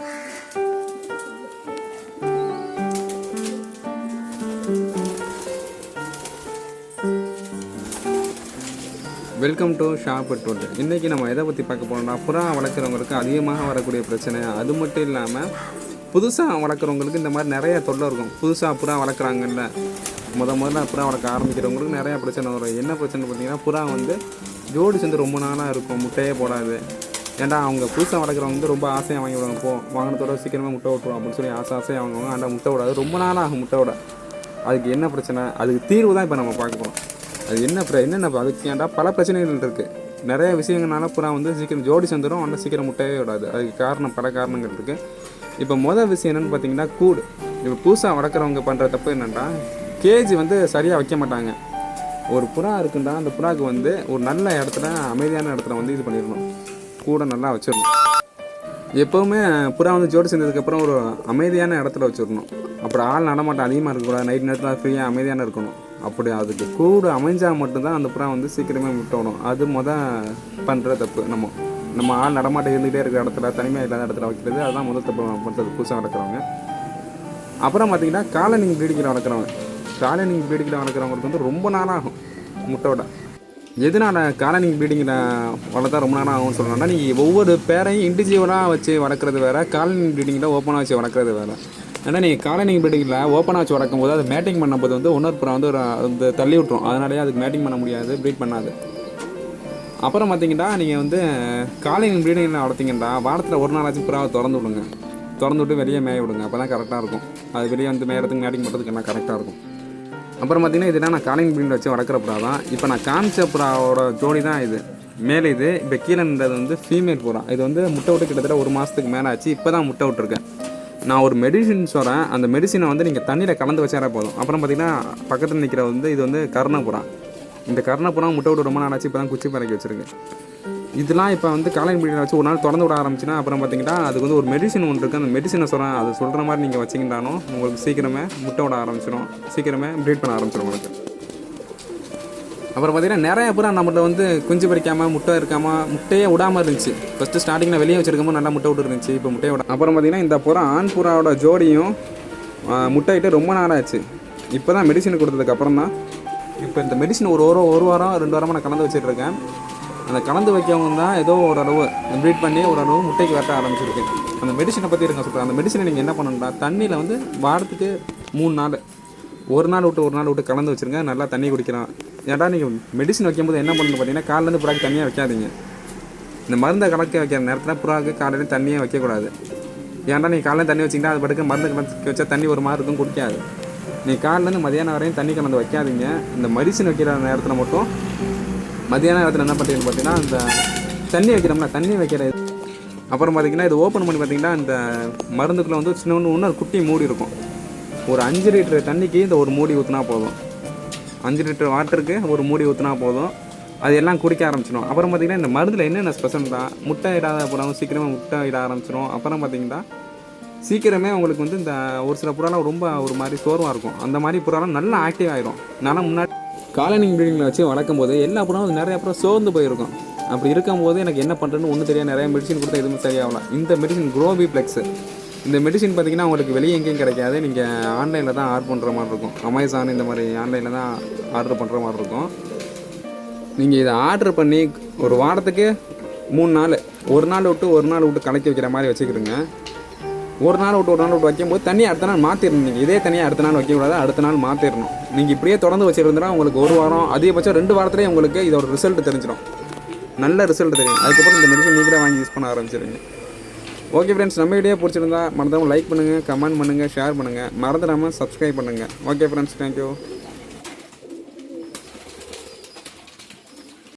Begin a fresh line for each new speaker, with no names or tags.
Welcome to shop twelve இன்றைக்கி நம்ம எதை பற்றி பார்க்க போகிறோம்னா புறா வளர்க்குறவங்களுக்கு அதிகமாக வரக்கூடிய பிரச்சனை அது மட்டும் இல்லாமல் புதுசாக வளர்க்குறவங்களுக்கு இந்த மாதிரி நிறைய தொல்லை இருக்கும். புதுசாக புறா வளர்க்குறாங்கல்ல முத முதல்ல புறா வளர்க்க ஆரம்பிக்கிறவங்களுக்கு நிறையா பிரச்சனை வரும். என்ன பிரச்சனை பார்த்தீங்கன்னா புறா வந்து ஜோடி சேர்ந்து ரொம்ப நாளாக இருக்கும் முட்டையே போடாது. ஏன்டா அவங்க புதுசாக வளர்க்குறவங்க வந்து ரொம்ப ஆசையாக வாங்கி விடுவாங்க. போ வாங்கினதோட சீக்கிரமாக முட்டை விட்டுரும் அப்படின்னு சொல்லி ஆசை ஆசையாக வாங்குவாங்க. ஆனால் முட்டை விடாது ரொம்ப நாளாக ஆகும் முட்டை விட அதுக்கு என்ன பிரச்சனை? அதுக்கு தீர்வு தான் இப்போ நம்ம பார்க்க போகிறோம் அது என்ன பிர என்னென்ன அதுக்கு ஏன்டா பல பிரச்சனைகள் இருக்குது நிறைய விஷயங்கள்னால புறா வந்து சீக்கிரம் ஜோடி சேர்ந்துடும் ஆனால் சீக்கிரம் முட்டையே விடாது அதுக்கு காரணம் பல காரணங்கள் இருக்குது இப்போ மொதல் விஷயம் என்னென்னு பார்த்தீங்கன்னா கூடு. இப்போ புதுசாக வளர்க்குறவங்க பண்ணுற தப்பு என்னென்னா கேஜி வந்து சரியாக வைக்க மாட்டாங்க. ஒரு புறா இருக்குன்னா அந்த புறாவுக்கு வந்து ஒரு நல்ல இடத்துல அமைதியான இடத்துல வந்து இது பண்ணிடணும். கூடை நல்லா வச்சிடணும் எப்போவுமே புறா வந்து ஜோடி சேர்ந்ததுக்கப்புறம் ஒரு அமைதியான இடத்துல வச்சிடணும் அப்புறம் ஆள் நடமாட்டம் அதிகமாக இருக்கக்கூடாது. நைட் நேரத்தில் ஃப்ரீயாக அமைதியான இருக்கணும். அப்படி அதுக்கு கூடு அமைஞ்சால் மட்டும்தான் அந்த புறா வந்து சீக்கிரமே விட்டணும் அது மொதல் பண்ணுற தப்பு. நம்ம நம்ம ஆள் நடமாட்டம் இருந்துகிட்டே இருக்கிற இடத்துல தனிமையாக இல்லாத இடத்துல வைக்கிறது அதுதான் முதல் தப்பு பண்ணுறது புதுசாக நடக்கிறவங்க. அப்புறம் பார்த்தீங்கன்னா காலனிங் ப்ரீடிங்கில் வளர்க்குறவங்க காலனிங் ப்ரீடிங்கில் வளர்க்குறவங்களுக்கு வந்து ரொம்ப நாளாகும் முட்டையோட எதனால் காலனிங் ப்ரீடிங்கில் வளர்த்தா ரொம்ப நேரம் ஆகும்னு சொல்லணும்னா நீங்கள் ஒவ்வொரு பேரையும் இண்டிவிஜுவலாக வச்சு வளர்க்குறது வேறு காலனிங் ப்ரீடிங்கில் ஓப்பனாக வச்சு வளர்க்குறது வேறு. ஏன்னா நீங்கள் காலனிங் ப்ரீடிங்கில் ஓப்பனாக வச்சு வளர்க்கும் போது அது மேட்டிங் பண்ணும்போது வந்து இன்னொரு புறம் வந்து ஒரு வந்து தள்ளி விட்ரும் அதனாலேயே அதுக்கு மேட்டிங் பண்ண முடியாது ப்ரீட் பண்ணாது. அப்புறம் பார்த்தீங்கன்னா நீங்கள் வந்து காலனிங் ப்ரீடிங்கில் வளர்த்தீங்கன்னா வாரத்தில் ஒரு நாளாச்சும் புறாவை திறந்து விடுங்க. திறந்து விட்டு வெளியே மேய விடுங்க. அப்போ தான் கரெக்டாக இருக்கும். அது வெளியே வந்து மேயறதுக்கு மேட்டிங் பண்ணுறதுக்கு என்ன கரெக்டாக இருக்கும். அப்புறம் பார்த்தீங்கன்னா இது நான் காலிங் பிரிண்ட் வச்சு வளர்க்குற புறா தான். இப்போ நான் காமிச்ச புறாவோட ஜோடி தான் இது. மேலே இது இப்போ கீழே நின்றது வந்து ஃபீமேல் புறா. இது வந்து முட்டை விட்டு கிட்டத்தட்ட ஒரு மாதத்துக்கு மேலே ஆச்சு. இப்போ தான் முட்டை விட்டுருக்கேன். நான் ஒரு மெடிசின் சொல்கிறேன் அந்த மெடிசினை வந்து நீங்கள் தண்ணியில் கலந்து வச்சாரே போதும். அப்புறம் பார்த்தீங்கன்னா பக்கத்தில் நிற்கிற வந்து இது வந்து கருணப்புறா இந்த கருணப்புறா முட்டை விட்டு ரொம்ப நாள் ஆச்சு. இப்போ தான் குச்சி பறக்கி வச்சுருக்கேன். இதெல்லாம் இப்போ வந்து காலையில் மீடியில் வச்சு ஒரு நாள் திறந்து விட ஆரம்பிச்சுன்னா அப்புறம் பார்த்தீங்கன்னா அதுக்கு வந்து ஒரு மெடிசின் ஒன்று இருக்குது அந்த மெடிசனை சொல்கிறேன் அது சொல்கிற மாதிரி நீங்கள் வச்சிங்கன்னாலும் உங்களுக்கு சீக்கிரமே முட்டை விட ஆரம்பிச்சிடும் சீக்கிரமே ப்ரீட் பண்ண ஆரம்பிச்சிடும் உங்களுக்கு. அப்புறம் பார்த்தீங்கன்னா நிறைய புறா நம்மகிட்ட வந்து குஞ்சு பறிக்காமல் முட்டை இருக்காமல் முட்டையே விடாமல் இருந்துச்சு. ஃபஸ்ட்டு ஸ்டார்டிங்கில் வெளியே வச்சிருக்கும்போது நல்லா முட்டை விட்டு இருந்துச்சு இப்போ முட்டையை விட அப்புறம் பார்த்தீங்கன்னா இந்த புறா ஆண் புறாவோட ஜோடியும் ஆ, முட்டையிட்டு ரொம்ப நாளாச்சு. இப்போ தான் மெடிசன் கொடுத்ததுக்கப்புறம் தான் இப்போ இந்த மெடிசன் ஒரு ஒரு ஒரு வாரம் ரெண்டு வாரமாக நான் கலந்து வச்சுட்ருக்கேன் அந்த கலந்து வைக்கவங்க தான் ஏதோ ஓரளவு ப்ரீட் பண்ணி ஓரளவு முட்டைக்கு வெட்ட ஆரம்பிச்சிருக்கு. அந்த மெடிசனை பற்றி இருக்க சொல்கிறேன் அந்த மெடிசனை நீங்கள் என்ன பண்ணணும்னா தண்ணியில் வந்து வாரத்துக்கு மூணு நாள் ஒரு நாள் விட்டு ஒரு நாள் விட்டு கலந்து வச்சுருங்க. நல்லா தண்ணி குடிக்கலாம். ஏன்டா நீங்கள் மெடிசன் வைக்கும்போது என்ன பண்ணணும் பார்த்தீங்கன்னா காலையிலேருந்து புறாக்கு தண்ணியாக வைக்காதீங்க. இந்த மருந்தை கலக்க வைக்கிற நேரத்தில் புறாக்கு காலையில் தண்ணியே வைக்கக்கூடாது. ஏன்டா நீ காலையில் தண்ணி வச்சிங்கன்னா அது படுக்க மருந்து கலந்து வச்சா தண்ணி ஒரு மாதிரி இருக்கும் குடிக்காது. நீங்கள் காலையிலேருந்து மதியானம் வரையும் தண்ணி கலந்து வைக்காதீங்க. இந்த மெடிசன் வைக்கிற நேரத்தில் மட்டும் மதியான நேரத்தில் என்ன பண்ணுறீங்கன்னு பார்த்தீங்கன்னா அந்த தண்ணி வைக்கிறோம்ல தண்ணி வைக்கிற இது. அப்புறம் பார்த்தீங்கன்னா இது ஓப்பன் பண்ணி பார்த்தீங்கன்னா இந்த மருந்துக்குள்ளே வந்து சின்ன ஒன்று ஒன்று குட்டி மூடி இருக்கும். ஒரு அஞ்சு லிட்டர் தண்ணிக்கு இந்த ஒரு மூடி ஊற்றினா போதும். அஞ்சு லிட்டர் வாட்டருக்கு ஒரு மூடி ஊற்றினா போதும். அது எல்லாம் குடிக்க ஆரம்பிச்சிடும் அப்புறம் பார்த்தீங்கன்னா இந்த மருந்தில் என்னென்ன ஸ்பெஷல் தான்? முட்டை இடாத அப்புறம் சீக்கிரமாக முட்டை இட ஆரம்பிச்சிடும் அப்புறம் பார்த்தீங்கன்னா சீக்கிரமே உங்களுக்கு வந்து இந்த ஒரு சில புறாலாம் ரொம்ப ஒரு மாதிரி சோர்வாக இருக்கும். அந்த மாதிரி புறாலாம் நல்லா ஆக்டிவ் ஆகிடும் நான் முன்னாடி காலனிங் ப்ரீடிங்கில் வச்சு வளர்க்கும் போது எல்லா புறாவும் நிறைய அப்புறம் சோர்ந்து போயிருக்கும். அப்படி இருக்கும்போது எனக்கு என்ன பண்ணுறதுன்னு ஒன்றும் தெரியாது. நிறைய மெடிசின் கொடுத்தா எதுவுமே சரியாகல இந்த மெடிசின் குரோபி ப்ளெக்ஸு இந்த மெடிசின் பார்த்தீங்கன்னா உங்களுக்கு வெளியே எங்கேயும் கிடைக்காது. நீங்கள் ஆன்லைனில் தான் ஆர்டர் பண்ணுற மாதிரி இருக்கும். அமேசான் இந்த மாதிரி ஆன்லைனில் தான் ஆர்டர் பண்ணுற மாதிரி இருக்கும். நீங்கள் இதை ஆர்டர் பண்ணி ஒரு வாரத்துக்கு மூணு நாள் ஒரு நாள் விட்டு ஒரு நாள் விட்டு கலக்கி வைக்கிற மாதிரி வச்சுக்கிடுங்க. ஒரு நாள் விட்டு ஒரு நாள் விட்டு வைக்கும்போது தண்ணி அடுத்த நாள் மாற்றிடணும் நீங்கள் இதே தனியாக அடுத்த நாள் வைக்கக்கூடாது அடுத்த நாள் மாற்றிடணும் நீங்கள் இப்படியே தொடர்ந்து வச்சுருந்தனா உங்களுக்கு ஒரு வாரம் அதிகபட்சம் ரெண்டு வாரத்துலேயே உங்களுக்கு இதோட ரிசல்ட் தெரிஞ்சிடும் நல்ல ரிசல்ட் தெரியும். அதுக்கப்புறம் இந்த மெடிசன் நீங்களே வாங்கி யூஸ் பண்ண ஆரம்பிச்சிருங்க ஓகே ஃப்ரெண்ட்ஸ் நம்ம வீடியோ பிடிச்சிருந்தா மறந்தாமல் லைக் பண்ணுங்கள் கமெண்ட் பண்ணுங்கள் ஷேர் பண்ணுங்கள் மறந்துடாமல் சப்ஸ்கிரைப் பண்ணுங்கள் ஓகே ஃப்ரெண்ட்ஸ் தேங்க்யூ